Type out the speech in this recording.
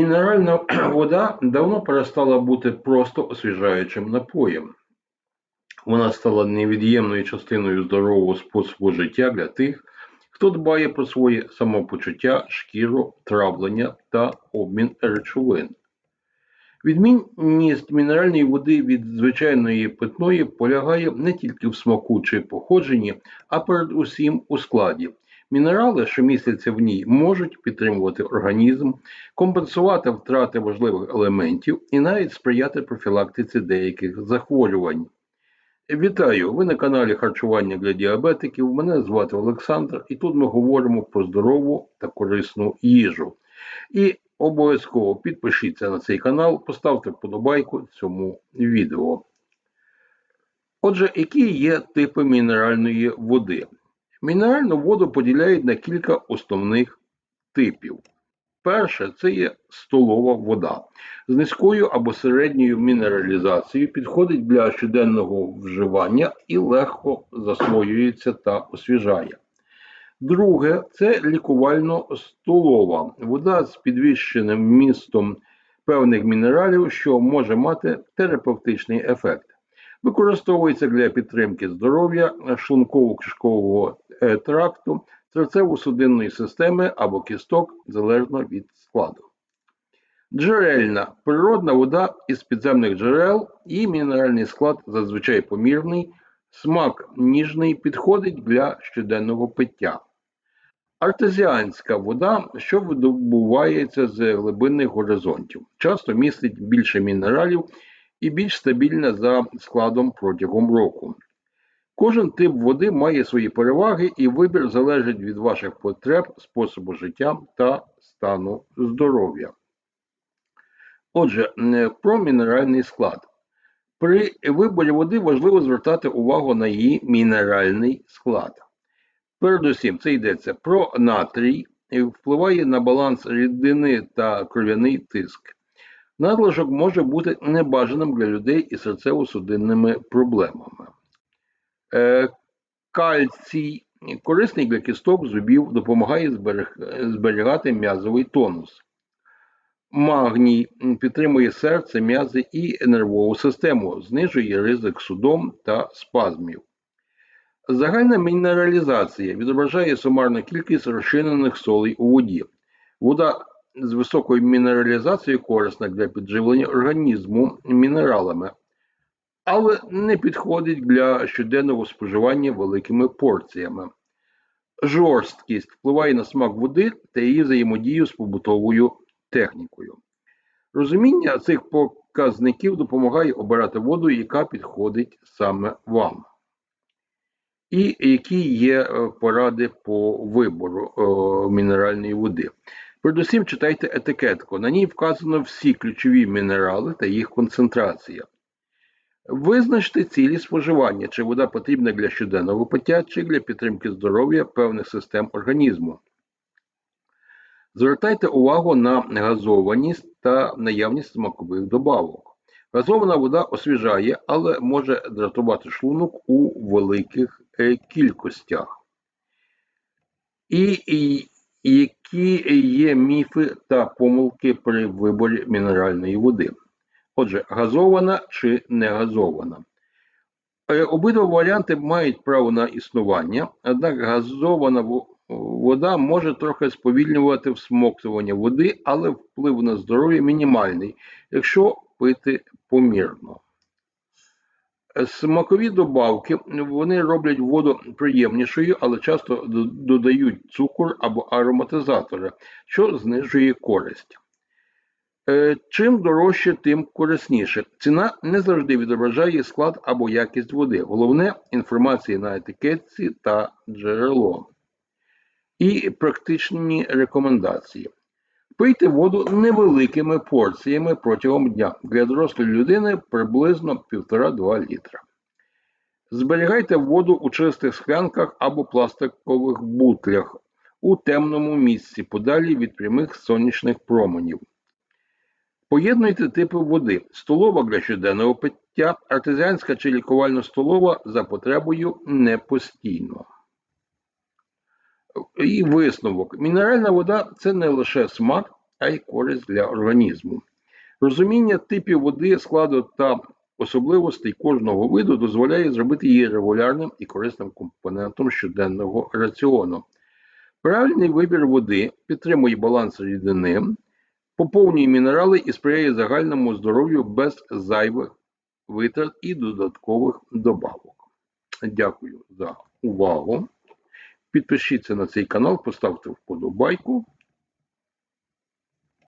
Мінеральна вода давно перестала бути просто освіжаючим напоєм. Вона стала невід'ємною частиною здорового способу життя для тих, хто дбає про своє самопочуття, шкіру, травлення та обмін речовин. Відмінність мінеральної води від звичайної питної полягає не тільки в смаку чи походженні, а передусім у складі. Мінерали, що містяться в ній, можуть підтримувати організм, компенсувати втрати важливих елементів і навіть сприяти профілактиці деяких захворювань. Вітаю! Ви на каналі Харчування для діабетиків. Мене звати Олександр, і тут ми говоримо про здорову та корисну їжу. І обов'язково підпишіться на цей канал, поставте вподобайку цьому відео. Отже, які є типи мінеральної води? Мінеральну воду поділяють на кілька основних типів. Перше це є столова вода. З низькою або середньою мінералізацією підходить для щоденного вживання і легко засвоюється та освіжає. Друге це лікувально-столова вода з підвищеним вмістом певних мінералів, що може мати терапевтичний ефект. Використовується для підтримки здоров'я шлунково-кишкового е, тракту, серцево-судинної системи або кісток залежно від складу. Джерельна природна вода із підземних джерел і мінеральний склад зазвичай помірний, смак ніжний підходить для щоденного пиття. Артезіанська вода, що видобувається з глибинних горизонтів, часто містить більше мінералів і більш стабільна за складом протягом року. Кожен тип води має свої переваги, і вибір залежить від ваших потреб, способу життя та стану здоров'я. Отже, про мінеральний склад. При виборі води важливо звертати увагу на її мінеральний склад. Передусім, це йдеться про натрій, впливає на баланс рідини та кров'яний тиск. Надлишок може бути небажаним для людей із серцево-судинними проблемами. Е, кальцій корисний для кісток зубів, допомагає зберігати м'язовий тонус. Магній підтримує серце, м'язи і нервову систему, знижує ризик судом та спазмів. Загальна мінералізація відображає сумарну кількість розчинених солей у воді. Вода з високою мінералізацією корисна для підживлення організму мінералами, але не підходить для щоденного споживання великими порціями. Жорсткість впливає на смак води та її взаємодію з побутовою технікою. Розуміння цих показників допомагає обирати воду, яка підходить саме вам. І які є е, поради по вибору мінеральної води. Передусім читайте етикетку. На ній вказано всі ключові мінерали та їх концентрація. Визначте цілі споживання, чи вода потрібна для щоденного пиття, чи для підтримки здоров'я певних систем організму. Звертайте увагу на газованість та наявність смакових добавок. Газована вода освіжає, але може дратувати шлунок у великих е, кількостях. І, і які є міфи та помилки при виборі мінеральної води? Отже, газована чи не газована. Е, обидва варіанти мають право на існування, однак газована вода може трохи сповільнювати всмоктування води, але вплив на здоров'я мінімальний, якщо пити помірно. Смакові добавки вони роблять воду приємнішою, але часто додають цукор або ароматизатори, що знижує користь. Е, чим дорожче, тим корисніше. Ціна не завжди відображає склад або якість води. Головне інформація на етикетці та джерело. І практичні рекомендації. Пийте воду невеликими порціями протягом дня. Для дорослої людини приблизно 1,5-2 літра. Зберігайте воду у чистих склянках або пластикових бутлях у темному місці, подалі від прямих сонячних променів. Поєднуйте типи води: столова для щоденного пиття, артезіанська чи лікувально-столова за потребою не постійно. І висновок. Мінеральна вода це не лише смак, а й користь для організму. Розуміння типів води, складу та особливостей кожного виду дозволяє зробити її регулярним і корисним компонентом щоденного раціону. Правильний вибір води підтримує баланс рідини, поповнює мінерали і сприяє загальному здоров'ю без зайвих витрат і додаткових добавок. Дякую за увагу. Підпишіться на цей канал, поставте вподобайку.